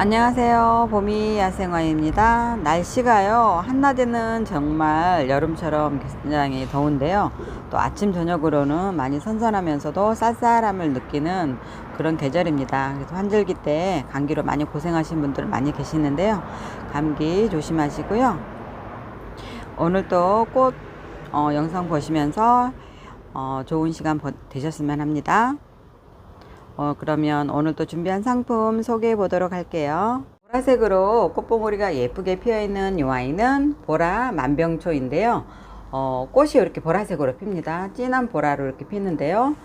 안녕하세요. 봄이 야생화입니다. 날씨가요, 한낮에는 정말 여름처럼 굉장히 더운데요. 또 아침, 저녁으로는 많이 선선하면서도 쌀쌀함을 느끼는 그런 계절입니다. 그래서 환절기 때 감기로 많이 고생하신 분들 많이 계시는데요. 감기 조심하시고요. 오늘 또꽃 어, 영상 보시면서 어, 좋은 시간 보- 되셨으면 합니다. 어, 그러면 오늘 또 준비한 상품 소개해 보도록 할게요. 보라색으로 꽃봉오리가 예쁘게 피어 있는 이 와인은 보라 만병초인데요. 어, 꽃이 이렇게 보라색으로 핍니다. 진한 보라로 이렇게 피는데요.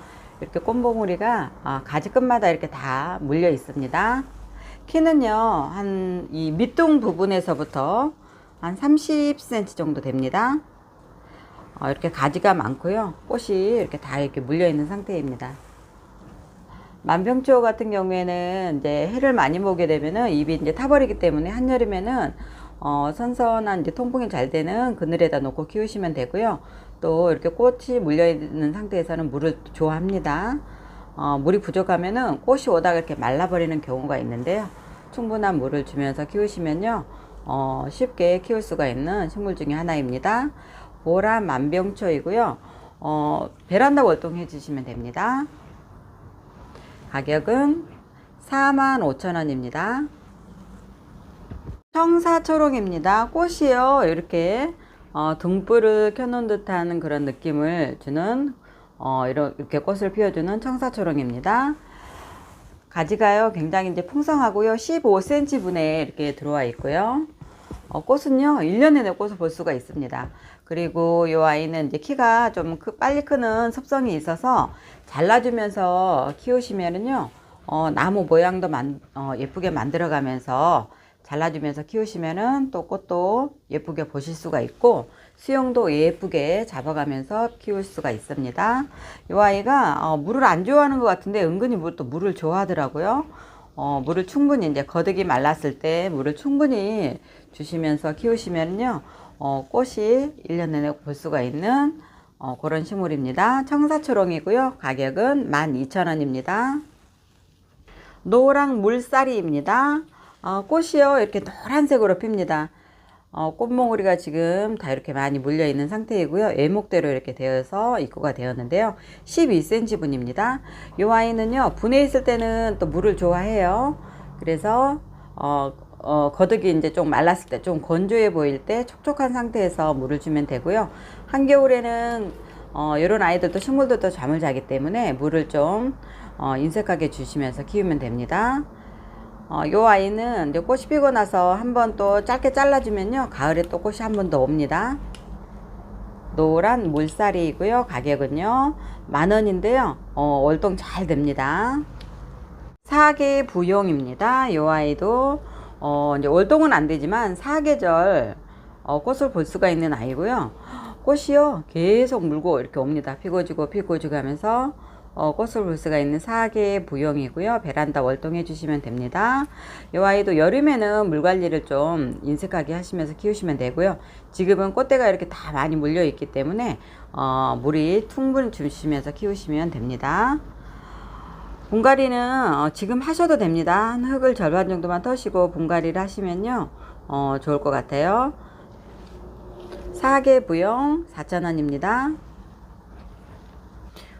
이렇게 꽃봉오리가 아, 가지 끝마다 이렇게 다 물려 있습니다. 키는요, 한 이 밑둥 부분에서부터 한 30cm 정도 됩니다. 어, 이렇게 가지가 많고요. 꽃이 이렇게 다 이렇게 물려 있는 상태입니다. 만병초 같은 경우에는 이제 해를 많이 보게 되면은 입이 이제 타버리기 때문에 한여름에는 어, 선선한 이제 통풍이 잘 되는 그늘에다 놓고 키우시면 되고요. 또 이렇게 꽃이 물려 있는 상태에서는 물을 좋아합니다. 어, 물이 부족하면은 꽃이 오다가 이렇게 말라버리는 경우가 있는데요. 충분한 물을 주면서 키우시면요. 어, 쉽게 키울 수가 있는 식물 중에 하나입니다. 보라 만병초이고요. 어, 베란다 월동 해 주시면 됩니다. 가격은 45,000원입니다. 청사초롱입니다. 꽃이요. 이렇게 어, 등불을 켜놓은 듯한 그런 느낌을 주는 어, 이렇게 꽃을 피워주는 청사초롱입니다. 가지가요 굉장히 이제 풍성하고요 15cm 분에 이렇게 들어와 있고요 어, 꽃은요 1년 내내 꽃을 볼 수가 있습니다 그리고 이 아이는 이제 키가 좀 크, 빨리 크는 습성이 있어서 잘라주면서 키우시면은요 어, 나무 모양도 만, 어, 예쁘게 만들어 가면서 잘라주면서 키우시면은 또 꽃도 예쁘게 보실 수가 있고 수영도 예쁘게 잡아가면서 키울 수가 있습니다. 이 아이가 어, 물을 안 좋아하는 것 같은데 은근히 물, 또 물을 좋아하더라고요. 어, 물을 충분히 이제 거득이 말랐을 때 물을 충분히 주시면서 키우시면요 어, 꽃이 1년 내내 볼 수가 있는 어, 그런 식물입니다. 청사초롱이고요. 가격은 12,000원입니다. 노랑 물사리입니다. 어, 꽃이요 이렇게 노란색으로 핍니다. 어, 꽃몽우리가 지금 다 이렇게 많이 물려 있는 상태이고요. 애목대로 이렇게 되어서 입고가 되었는데요. 12cm 분입니다. 이 와인은요 분해 있을 때는 또 물을 좋아해요. 그래서 어, 어, 거득이 이제 좀 말랐을 때 좀 건조해 보일 때 촉촉한 상태에서 물을 주면 되고요. 한겨울에는 어, 이런 아이들도 식물들도 잠을 자기 때문에 물을 좀 어, 인색하게 주시면서 키우면 됩니다. 어, 요 아이는 이제 꽃이 피고 나서 한번 또 짧게 잘라주면요. 가을에 또 꽃이 한 번 더 옵니다. 노란 물살이고요. 가격은요. 만 원인데요. 어, 월동 잘 됩니다. 사계 부용입니다. 요 아이도 어, 이제 월동은 안 되지만 사계절 어, 꽃을 볼 수가 있는 아이고요. 꽃이요. 계속 물고 이렇게 옵니다. 피고 지고 피고 지고 하면서 어, 꽃을 볼 수가 있는 사계 부용이고요. 베란다 월동해 주시면 됩니다. 이 아이도 여름에는 물 관리를 좀 인색하게 하시면서 키우시면 되고요. 지금은 꽃대가 이렇게 다 많이 물려 있기 때문에 어, 물이 충분히 주시면서 키우시면 됩니다. 분갈이는 어, 지금 하셔도 됩니다. 한 흙을 절반 정도만 터시고 분갈이를 하시면요. 어, 좋을 것 같아요. 사계 부용 4,000원입니다.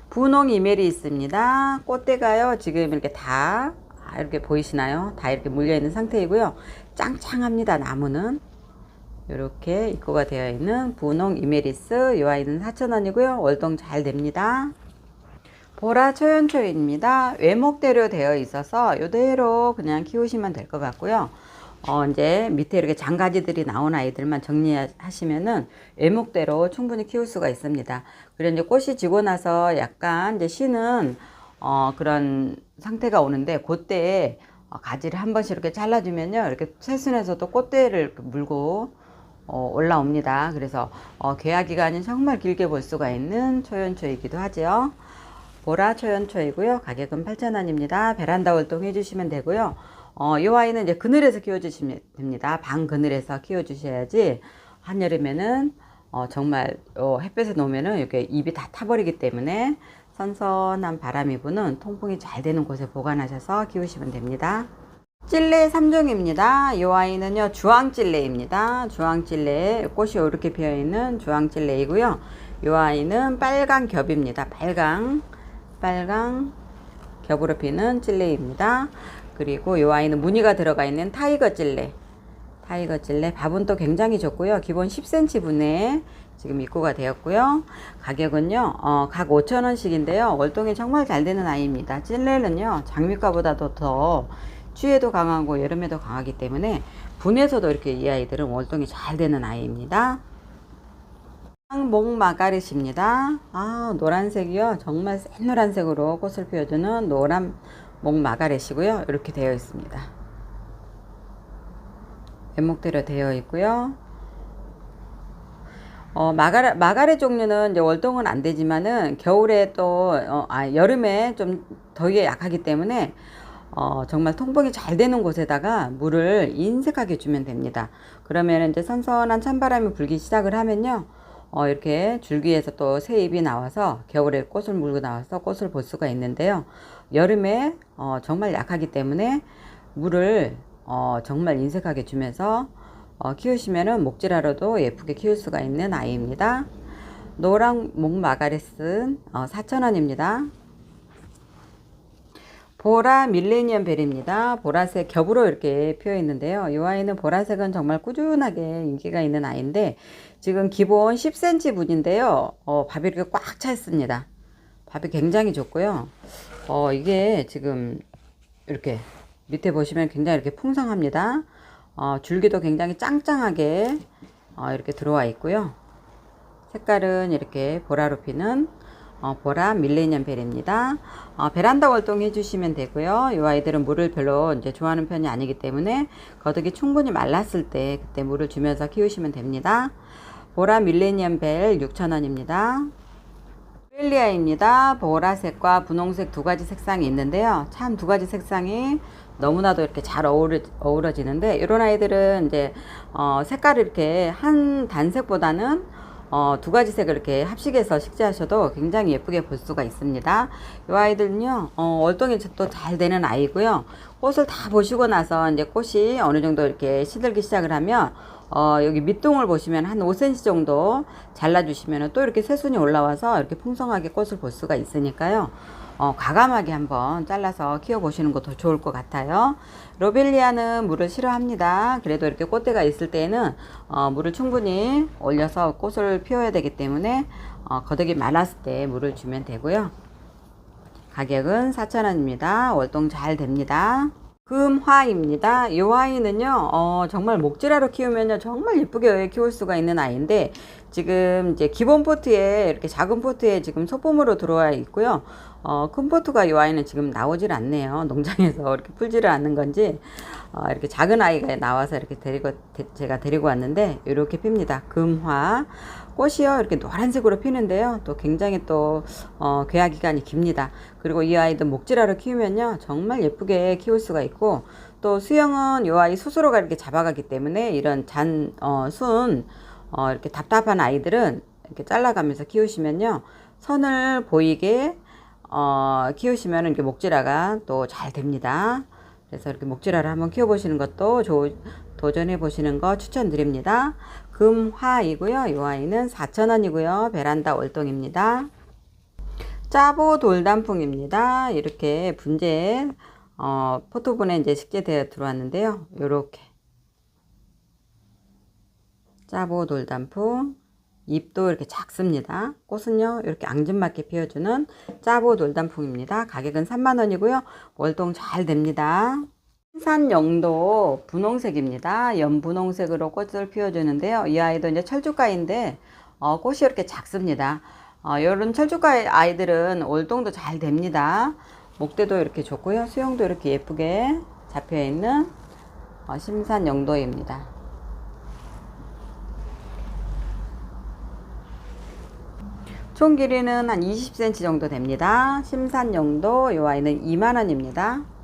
분홍 이멜이 있습니다. 꽃대가요, 지금 이렇게 다, 아, 이렇게 보이시나요? 다 이렇게 물려 있는 상태이고요. 짱짱합니다, 나무는. 이렇게 입고가 되어 있는 분홍 이메리스, 이 아이는 4,000원이고요. 월동 잘 됩니다. 보라 초연초입니다. 외목대로 되어 있어서 이대로 그냥 키우시면 될 것 같고요. 어, 이제 밑에 이렇게 장가지들이 나온 아이들만 정리하시면은 외목대로 충분히 키울 수가 있습니다. 그리고 이제 꽃이 지고 나서 약간 이제 쉬는 어, 그런 상태가 오는데 그때 어, 가지를 한 번씩 이렇게 잘라주면요. 이렇게 새순에서도 꽃대를 물고 어, 올라옵니다. 그래서 어, 개화 기간이 정말 길게 볼 수가 있는 초연초이기도 하죠. 보라 초연초이고요. 가격은 8,000원입니다. 베란다 활동 해주시면 되고요. 어, 이 아이는 이제 그늘에서 키워주시면 됩니다. 방 그늘에서 키워주셔야지 한여름에는 어, 정말 어, 햇볕에 놓으면은 이렇게 잎이 다 타버리기 때문에 선선한 바람이 부는 통풍이 잘 되는 곳에 보관하셔서 키우시면 됩니다. 찔레 3종입니다. 이 아이는요, 주황찔레입니다. 주황찔레, 꽃이 이렇게 피어있는 주황찔레이고요. 이 아이는 빨강 겹입니다. 빨강, 빨강 겹으로 피는 찔레입니다. 그리고 이 아이는 무늬가 들어가 있는 타이거 찔레. 타이거 찔레 밥은 또 굉장히 좋고요. 기본 10cm 분에 지금 입고가 되었고요. 가격은요, 어, 각 5,000원씩인데요. 월동이 정말 잘 되는 아이입니다. 찔레는요, 장미과보다도 더 추위에도 강하고 여름에도 강하기 때문에 분에서도 이렇게 이 아이들은 월동이 잘 되는 아이입니다. 목마가렛입니다. 아, 노란색이요. 정말 센 노란색으로 꽃을 피워주는 노란 목마가렛이고요. 이렇게 되어 있습니다. 왼목대로 되어 있고요. 어, 마가레, 마가레 종류는 이제 월동은 안 되지만은 겨울에 또, 어, 아, 여름에 좀 더위에 약하기 때문에 어, 정말 통풍이 잘 되는 곳에다가 물을 인색하게 주면 됩니다. 그러면 이제 선선한 찬바람이 불기 시작을 하면요. 어, 이렇게 줄기에서 또 새 잎이 나와서 겨울에 꽃을 물고 나와서 꽃을 볼 수가 있는데요. 여름에 어, 정말 약하기 때문에 물을 어, 정말 인색하게 주면서 어, 키우시면은 목질하러도 예쁘게 키울 수가 있는 아이입니다. 노랑 목마가레스 어, 4,000원입니다. 보라 밀레니엄 벨입니다. 보라색 겹으로 이렇게 피어 있는데요. 이 아이는 보라색은 정말 꾸준하게 인기가 있는 아이인데 지금 기본 10cm 분인데요. 어, 밥이 이렇게 꽉 차 있습니다. 밥이 굉장히 좋고요. 어, 이게 지금 이렇게 밑에 보시면 굉장히 이렇게 풍성합니다. 어, 줄기도 굉장히 짱짱하게 어, 이렇게 들어와 있고요. 색깔은 이렇게 보라로 피는 어, 보라 밀레니엄 벨입니다. 어, 베란다 월동 해주시면 되고요. 이 아이들은 물을 별로 이제 좋아하는 편이 아니기 때문에 거덕이 충분히 말랐을 때 그때 물을 주면서 키우시면 됩니다. 보라 밀레니엄 벨 6,000원입니다. 브렐리아입니다. 보라색과 분홍색 두 가지 색상이 있는데요. 참 두 가지 색상이 너무나도 이렇게 잘 어우러, 어우러지는데 이런 아이들은 이제 어, 색깔이 이렇게 한 단색보다는 어, 두 가지 색을 이렇게 합식해서 식재하셔도 굉장히 예쁘게 볼 수가 있습니다. 이 아이들은요, 어, 월동이 또잘 되는 아이고요. 꽃을 다 보시고 나서 이제 꽃이 어느 정도 이렇게 시들기 시작을 하면 어, 여기 밑동을 보시면 한 5cm 정도 잘라주시면 또 이렇게 새순이 올라와서 이렇게 풍성하게 꽃을 볼 수가 있으니까요. 어, 과감하게 한번 잘라서 키워보시는 것도 좋을 것 같아요. 로벨리아는 물을 싫어합니다. 그래도 이렇게 꽃대가 있을 때에는 어, 물을 충분히 올려서 꽃을 피워야 되기 때문에 어, 거덕이 말랐을 때 물을 주면 되고요. 가격은 4,000원입니다. 월동 잘 됩니다. 금화입니다. 이 아이는요, 어, 정말 목질하러 키우면요, 정말 예쁘게 키울 수가 있는 아이인데, 지금 이제 기본 포트에, 이렇게 작은 포트에 지금 소품으로 들어와 있고요. 어, 큰 포트가 이 아이는 지금 나오질 않네요. 농장에서 이렇게 풀지를 않는 건지, 어, 이렇게 작은 아이가 나와서 이렇게 데리고, 데, 제가 데리고 왔는데, 이렇게 핍니다. 금화. 꽃이요, 이렇게 노란색으로 피는데요. 또 굉장히 또, 어, 괴화 기간이 깁니다. 그리고 이 아이도 목질하러 키우면요. 정말 예쁘게 키울 수가 있고, 또 수영은 이 아이 스스로가 이렇게 잡아가기 때문에 이런 잔, 어, 순, 어, 이렇게 답답한 아이들은 이렇게 잘라가면서 키우시면요. 선을 보이게 어, 키우시면 이렇게 목질화가 또 잘 됩니다. 그래서 이렇게 목질화를 한번 키워보시는 것도 조, 도전해 보시는 거 추천드립니다. 금화이고요. 이 아이는 4,000원이고요. 베란다 월동입니다. 짜보 돌단풍입니다. 이렇게 분재 어, 포토분에 이제 식재되어 들어왔는데요. 이렇게 짜보 돌단풍 잎도 이렇게 작습니다. 꽃은요, 이렇게 앙증맞게 피워주는 짜보 돌단풍입니다. 가격은 3만원이고요. 월동 잘 됩니다. 산영도 분홍색입니다. 연분홍색으로 꽃을 피워주는데요. 이 아이도 이제 철쭉가인데, 어, 꽃이 이렇게 작습니다. 어, 이런 철쭉가 아이들은 월동도 잘 됩니다. 목대도 이렇게 좋고요. 수영도 이렇게 예쁘게 잡혀있는 어, 심산영도입니다. 총 길이는 한 20cm 정도 됩니다. 심산용도 이 아이는 2만원입니다.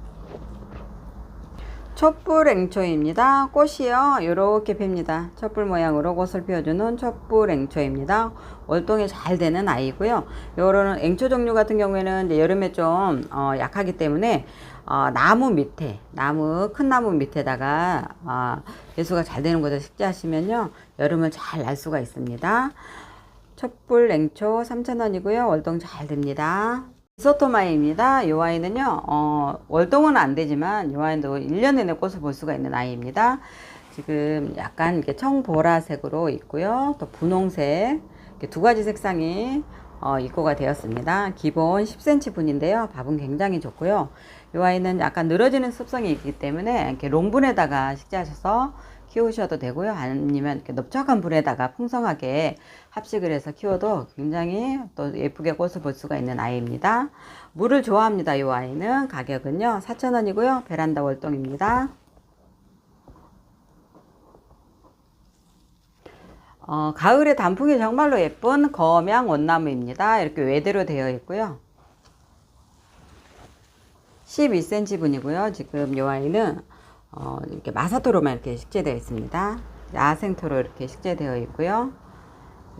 촛불 앵초입니다. 꽃이요. 이렇게 핍니다. 촛불 모양으로 꽃을 피워주는 촛불 앵초입니다. 월동이 잘 되는 아이고요. 요런 앵초 종류 같은 경우에는 여름에 좀 어, 약하기 때문에 어, 나무 밑에 나무 큰 나무 밑에다가 어, 배수가 잘 되는 곳에 식재하시면요 여름을 잘 날 수가 있습니다. 촛불 냉초 3,000원이고요. 월동 잘 됩니다. 미소토마이입니다. 이 아이는요, 어, 월동은 안 되지만 이 아이도 1년 내내 꽃을 볼 수가 있는 아이입니다. 지금 약간 이렇게 청보라색으로 있고요. 또 분홍색, 두 가지 색상이 어, 입고가 되었습니다. 기본 10cm 분인데요. 밥은 굉장히 좋고요. 이 아이는 약간 늘어지는 습성이 있기 때문에 이렇게 롱분에다가 식재하셔서 키우셔도 되고요. 아니면 이렇게 넓적한 분에다가 풍성하게 합식을 해서 키워도 굉장히 또 예쁘게 꽃을 볼 수가 있는 아이입니다. 물을 좋아합니다. 이 아이는 가격은요. 4,000원이고요. 베란다 월동입니다. 어, 가을에 단풍이 정말로 예쁜 거명 원나무입니다. 이렇게 외대로 되어 있고요. 12cm 분이고요. 지금 이 아이는 어, 이렇게 마사토로만 이렇게 식재되어 있습니다. 야생토로 이렇게 식재되어 있고요.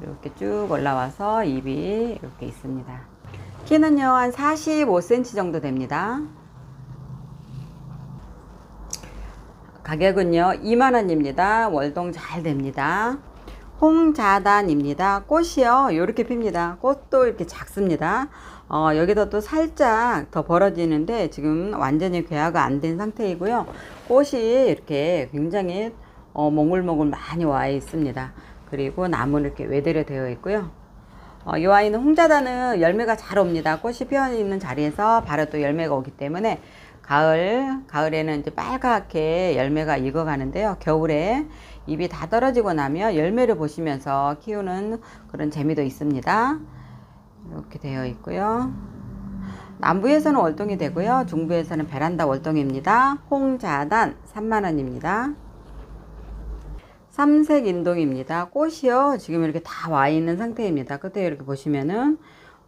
이렇게 쭉 올라와서 잎이 이렇게 있습니다. 키는요, 한 45cm 정도 됩니다. 가격은요, 2만원입니다. 월동 잘 됩니다. 홍자단입니다. 꽃이요, 이렇게 핍니다. 꽃도 이렇게 작습니다. 어, 여기다 또 살짝 더 벌어지는데 지금 완전히 괴화가 안 된 상태이고요. 꽃이 이렇게 굉장히 어, 몽글몽글 많이 와 있습니다. 그리고 나무는 이렇게 외대로 되어 있고요. 어, 이 아이는 홍자단은 열매가 잘 옵니다. 꽃이 피어 있는 자리에서 바로 또 열매가 오기 때문에 가을, 가을에는 이제 빨갛게 열매가 익어 가는데요. 겨울에 잎이 다 떨어지고 나면 열매를 보시면서 키우는 그런 재미도 있습니다. 이렇게 되어 있고요. 남부에서는 월동이 되고요. 중부에서는 베란다 월동입니다. 홍자단 3만원입니다. 삼색 인동입니다. 꽃이요. 지금 이렇게 다 와 있는 상태입니다. 끝에 이렇게 보시면은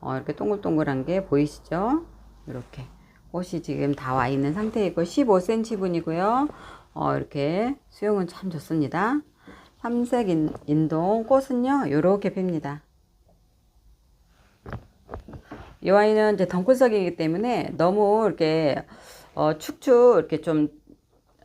어, 이렇게 동글동글한 게 보이시죠? 이렇게 꽃이 지금 다 와 있는 상태이고 15cm 분이고요. 어, 이렇게 수영은 참 좋습니다. 삼색 인, 인동 꽃은요. 이렇게 핍니다. 이 아이는 이제 덩굴석이기 때문에 너무 이렇게 어, 축축 이렇게 좀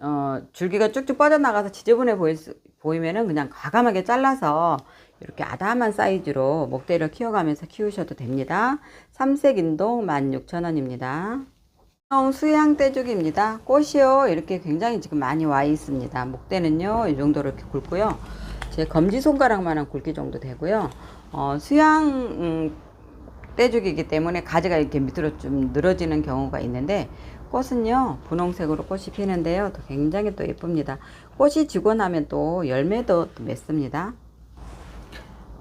어, 줄기가 쭉쭉 뻗어나가서 지저분해 보일 수, 보이면은 그냥 과감하게 잘라서 이렇게 아담한 사이즈로 목대를 키워가면서 키우셔도 됩니다. 삼색 인동 16,000원입니다. 수양 떼죽입니다. 꽃이요. 이렇게 굉장히 지금 많이 와 있습니다. 목대는요. 이 정도로 이렇게 굵고요. 제 검지 손가락만한 굵기 정도 되고요. 어, 수양 음, 떼죽이기 때문에 가지가 이렇게 밑으로 좀 늘어지는 경우가 있는데 꽃은요 분홍색으로 꽃이 피는데요. 또 굉장히 또 예쁩니다. 꽃이 지고 나면 또 열매도 또 맺습니다.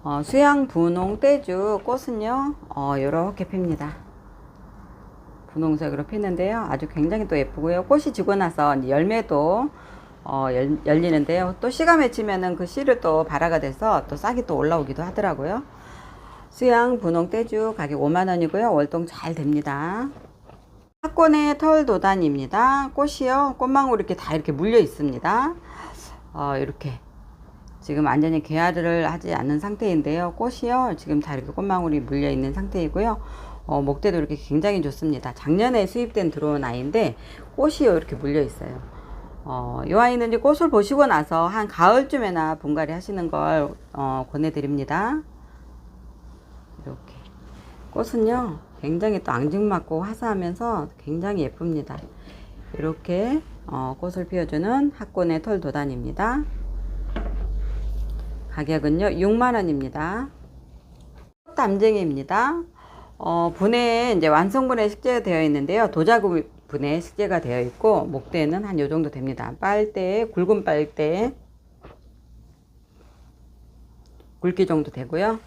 어, 수양 분홍 떼죽 꽃은요 어, 이렇게 핍니다. 분홍색으로 피는데요. 아주 굉장히 또 예쁘고요. 꽃이 지고 나서 열매도 어, 열, 열리는데요. 또 씨가 맺히면은 그 씨를 또 발화가 돼서 또 싹이 또 올라오기도 하더라고요 수양 분홍 떼주 가격 5만원이고요. 월동 잘 됩니다. 학권의 털 도단입니다. 꽃이요. 꽃망울 이렇게 다 이렇게 물려 있습니다. 어, 이렇게. 지금 완전히 개화를 하지 않는 상태인데요. 꽃이요. 지금 다 이렇게 꽃망울이 물려 있는 상태이고요. 어, 목대도 이렇게 굉장히 좋습니다. 작년에 수입된 들어온 아이인데 꽃이요. 이렇게 물려 있어요. 어, 이 아이는 이제 꽃을 보시고 나서 한 가을쯤에나 분갈이 하시는 걸 어, 권해드립니다. 이렇게 꽃은요 굉장히 또 앙증맞고 화사하면서 굉장히 예쁩니다. 이렇게 어, 꽃을 피워주는 학곤의 털 도단입니다. 가격은요 6만원입니다. 꽃담쟁이입니다. 어, 분해 이제 완성분해 식재되어 있는데요. 도자구 분해 식재가 되어 있고 목대는 한 요 정도 됩니다. 빨대 굵은 빨대 굵기 정도 되고요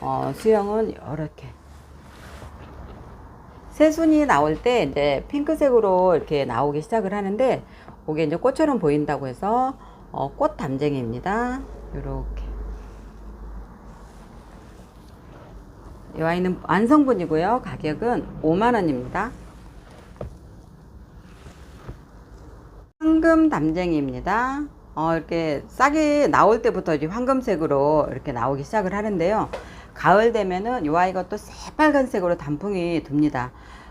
어, 수영은 이렇게 새순이 나올 때 이제 핑크색으로 이렇게 나오기 시작을 하는데 그게 이제 꽃처럼 보인다고 해서 어, 꽃 담쟁이입니다. 이렇게 이 아이는 완성분이고요. 가격은 5만원입니다. 황금 담쟁이입니다. 어, 이렇게 싹이 나올 때부터 이제 황금색으로 이렇게 나오기 시작을 하는데요. 가을 되면은 이 아이가 또 새빨간색으로 단풍이 듭니다.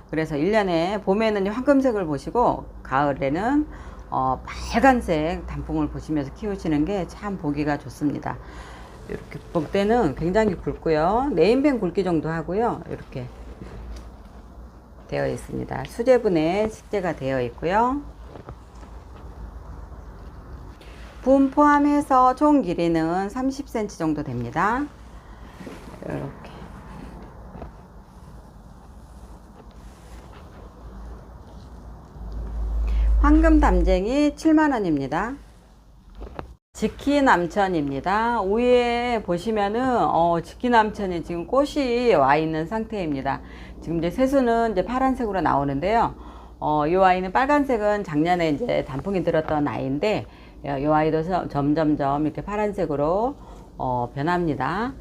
그래서 1년에 봄에는 황금색을 보시고 가을에는 어, 빨간색 단풍을 보시면서 키우시는 게 참 보기가 좋습니다. 이렇게 목대는 굉장히 굵고요. 네임弁굵기 정도 하고요. 이렇게 되어 있습니다. 수제분에 식재가 되어 있고요. 분 포함해서 총 길이는 30cm 정도 됩니다. 이렇게. 황금 담쟁이 7만원입니다. 지키 남천입니다. 위에 보시면은 어, 지키 남천이 지금 꽃이 와 있는 상태입니다. 지금 이제 새수는 이제 파란색으로 나오는데요. 어, 이 아이는 빨간색은 작년에 이제 단풍이 들었던 아이인데 이 아이도 서- 점점점 이렇게 파란색으로 어, 변합니다.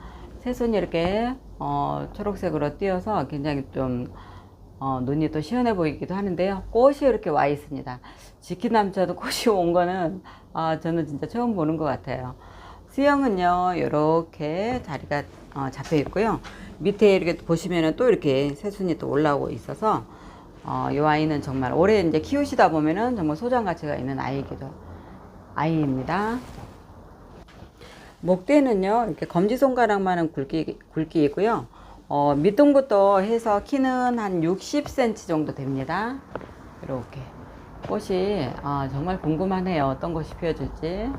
새순이 이렇게 어, 초록색으로 띄어서 굉장히 좀 어, 눈이 또 시원해 보이기도 하는데요. 꽃이 이렇게 와 있습니다. 지키남자도 꽃이 온 거는 아, 저는 진짜 처음 보는 것 같아요. 수영은요, 이렇게 자리가 어, 잡혀 있고요. 밑에 이렇게 보시면은 또 이렇게 새순이 또 올라오고 있어서 어, 이 아이는 정말 오래 이제 키우시다 보면은 정말 소장 가치가 있는 아이기도 아이입니다. 목대는요 이렇게 검지 손가락만한 굵기 굵기이고요. 어, 밑둥부터 해서 키는 한 60cm 정도 됩니다. 이렇게 꽃이 아, 정말 궁금하네요. 어떤 것이 피어줄지.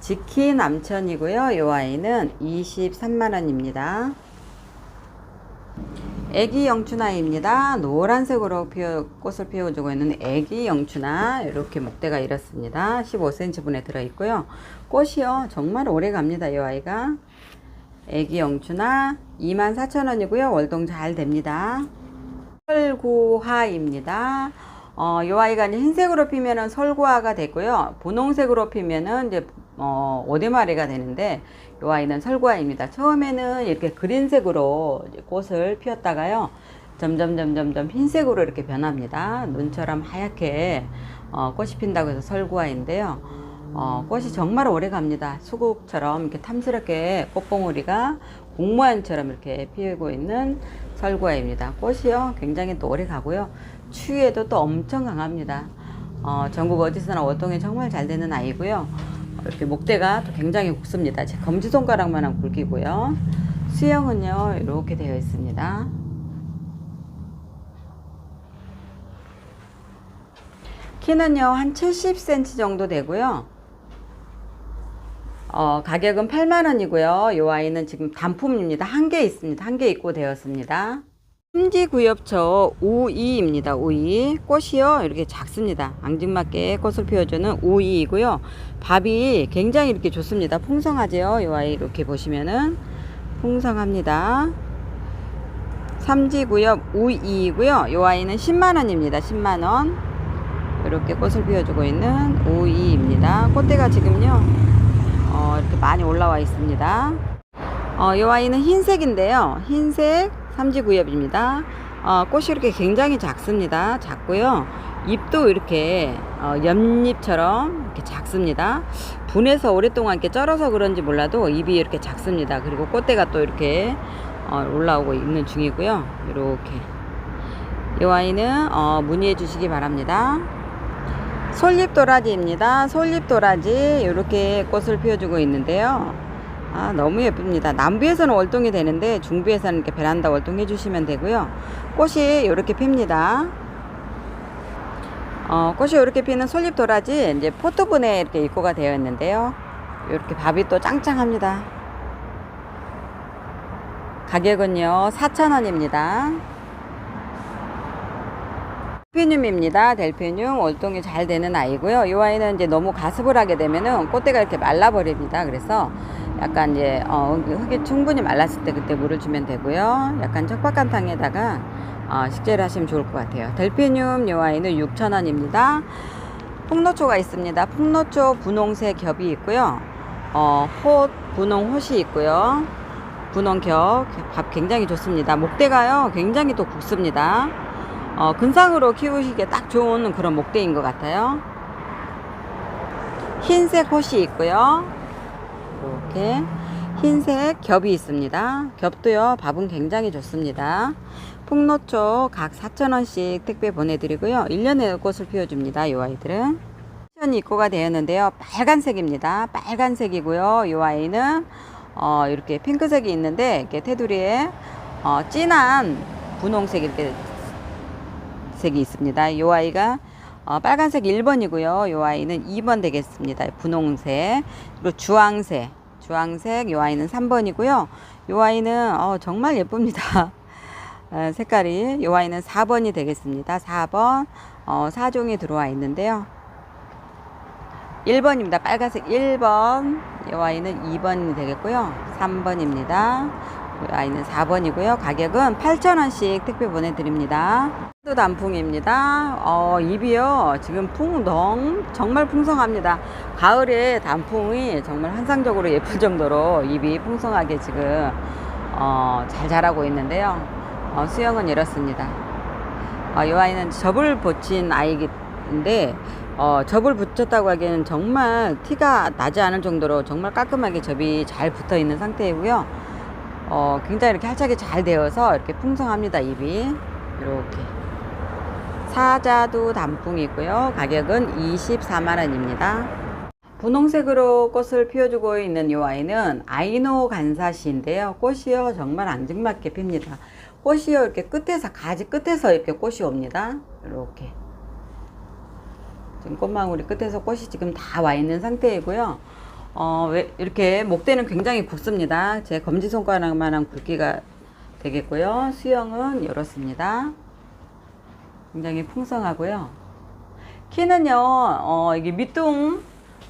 지키 남천이고요. 이 아이는 23만 원입니다. 애기 영춘아입니다. 노란색으로 피어, 꽃을 피워주고 있는 애기 영춘아. 이렇게 목대가 이렇습니다. 15cm 분에 들어있고요. 꽃이요. 정말 오래 갑니다. 이 아이가. 애기 영춘아 24,000원이고요. 월동 잘 됩니다. 설구화입니다. 어, 이 아이가 흰색으로 피면은 설구화가 되고요. 분홍색으로 피면은 이제 어, 오대마리가 되는데 이 아이는 설구화입니다. 처음에는 이렇게 그린색으로 꽃을 피웠다가요. 점점 점점 점 흰색으로 이렇게 변합니다. 눈처럼 하얗게 어, 꽃이 핀다고 해서 설구화인데요. 어, 꽃이 정말 오래 갑니다. 수국처럼 이렇게 탐스럽게 꽃봉오리가 공모양처럼 이렇게 피우고 있는 설구화입니다. 꽃이요 굉장히 또 오래 가고요. 추위에도 또 엄청 강합니다. 어, 전국 어디서나 월동이 정말 잘 되는 아이고요. 이렇게 목대가 또 굉장히 굵습니다. 제 검지손가락만한 굵기고요. 수영은요 이렇게 되어 있습니다. 키는요 한 70cm 정도 되고요. 어, 가격은 8만원이고요. 이 아이는 지금 단품입니다. 한 개 있습니다. 한 개 입고 되었습니다. 심지구엽초 우이입니다. 우이. 꽃이요. 이렇게 작습니다. 앙증맞게 꽃을 피워주는 우이이고요. 밥이 굉장히 이렇게 좋습니다. 풍성하죠. 이 아이 이렇게 보시면은 풍성합니다. 삼지구엽 우이이고요. 이 아이는 10만 원입니다. 10만 원. 이렇게 꽃을 피워주고 있는 우이입니다. 꽃대가 지금요. 어, 이렇게 많이 올라와 있습니다. 어, 이 아이는 흰색인데요. 흰색 삼지구엽입니다. 어, 꽃이 이렇게 굉장히 작습니다. 작고요. 잎도 이렇게 어, 연잎처럼 이렇게 작습니다. 분해서 오랫동안 이렇게 쩔어서 그런지 몰라도 잎이 이렇게 작습니다. 그리고 꽃대가 또 이렇게 어, 올라오고 있는 중이고요. 이렇게 이 아이는 어, 문의해 주시기 바랍니다. 솔잎도라지입니다. 솔잎도라지 이렇게 꽃을 피워주고 있는데요. 아, 너무 예쁩니다. 남부에서는 월동이 되는데 중부에서는 이렇게 베란다 월동 해주시면 되고요. 꽃이 이렇게 핍니다. 어, 꽃이 이렇게 피는 솔잎 도라지 이제 포토분에 이렇게 입고가 되어 있는데요. 이렇게 밥이 또 짱짱합니다. 가격은요 4,000원입니다. 델피늄입니다. 델피늄 월동이 잘 되는 아이고요. 이 아이는 이제 너무 가습을 하게 되면은 꽃대가 이렇게 말라버립니다. 그래서 약간 이제 어, 흙이 충분히 말랐을 때 그때 물을 주면 되고요. 약간 척박한탕에다가 어, 식재를 하시면 좋을 것 같아요. 델피늄 이 아이는 6,000원입니다. 풍노초가 있습니다. 풍노초 분홍색 겹이 있고요. 어, 톳 분홍 톳이 있고요. 분홍 겹, 밥 굉장히 좋습니다. 목대가요, 굉장히 또 굵습니다. 어, 근상으로 키우시기에 딱 좋은 그런 목대인 것 같아요. 흰색 톳이 있고요. 이렇게 흰색 겹이 있습니다. 겹도요, 밥은 굉장히 좋습니다. 풍노초 각 4,000원씩 택배 보내드리고요. 1년에 꽃을 피워줍니다. 이 아이들은. 쿠션이 입고가 되었는데요. 빨간색입니다. 빨간색이고요. 이 아이는 어, 이렇게 핑크색이 있는데 이렇게 테두리에 어, 진한 분홍색 이렇게 색이 있습니다. 이 아이가 어, 빨간색 1번이고요. 이 아이는 2번 되겠습니다. 분홍색 그리고 주황색 주황색 이 아이는 3번이고요. 이 아이는 어, 정말 예쁩니다. 어, 색깔이 이 아이는 4번이 되겠습니다. 4번 어, 4종이 들어와 있는데요. 1번입니다. 빨간색 1번. 이 아이는 2번이 되겠고요. 3번입니다. 이 아이는 4번이고요. 가격은 8,000원씩 택배 보내드립니다. 또 단풍입니다. 어, 잎이요. 지금 풍 너무 정말 풍성합니다. 가을에 단풍이 정말 환상적으로 예쁠 정도로 잎이 풍성하게 지금 어, 잘 자라고 있는데요. 어, 수영은 이렇습니다. 어, 이 아이는 접을 붙인 아이인데 어, 접을 붙였다고 하기에는 정말 티가 나지 않을 정도로 정말 깔끔하게 접이 잘 붙어 있는 상태이고요. 어, 굉장히 이렇게 활착이 잘 되어서 이렇게 풍성합니다. 잎이 이렇게 사자두 단풍이고요. 가격은 24만 원입니다. 분홍색으로 꽃을 피워주고 있는 이 아이는 아이노 간사시인데요. 꽃이요 정말 앙증맞게 핍니다. 꽃이요 이렇게 끝에서 가지 끝에서 이렇게 꽃이 옵니다. 이렇게 지금 꽃망울이 끝에서 꽃이 지금 다 와 있는 상태이고요. 어, 왜 이렇게 목대는 굉장히 굵습니다. 제 검지 손가락만한 굵기가 되겠고요. 수영은 이렇습니다. 굉장히 풍성하고요. 키는요, 어, 이게 밑둥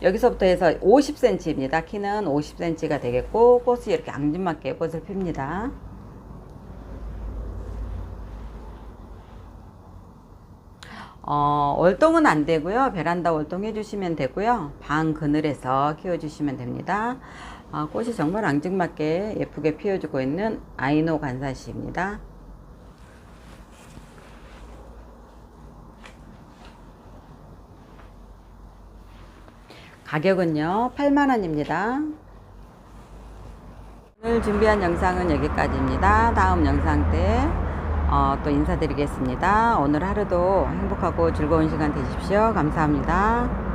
여기서부터 해서 50cm입니다. 키는 50cm가 되겠고 꽃이 이렇게 앙증맞게 꽃을 핍니다. 어, 월동은 안 되고요. 베란다 월동 해주시면 되고요. 방 그늘에서 키워주시면 됩니다. 어, 꽃이 정말 앙증맞게 예쁘게 피워주고 있는 아이노 간사시입니다. 가격은요 8만원입니다. 오늘 준비한 영상은 여기까지입니다. 다음 영상 때 어, 또 인사드리겠습니다. 오늘 하루도 행복하고 즐거운 시간 되십시오. 감사합니다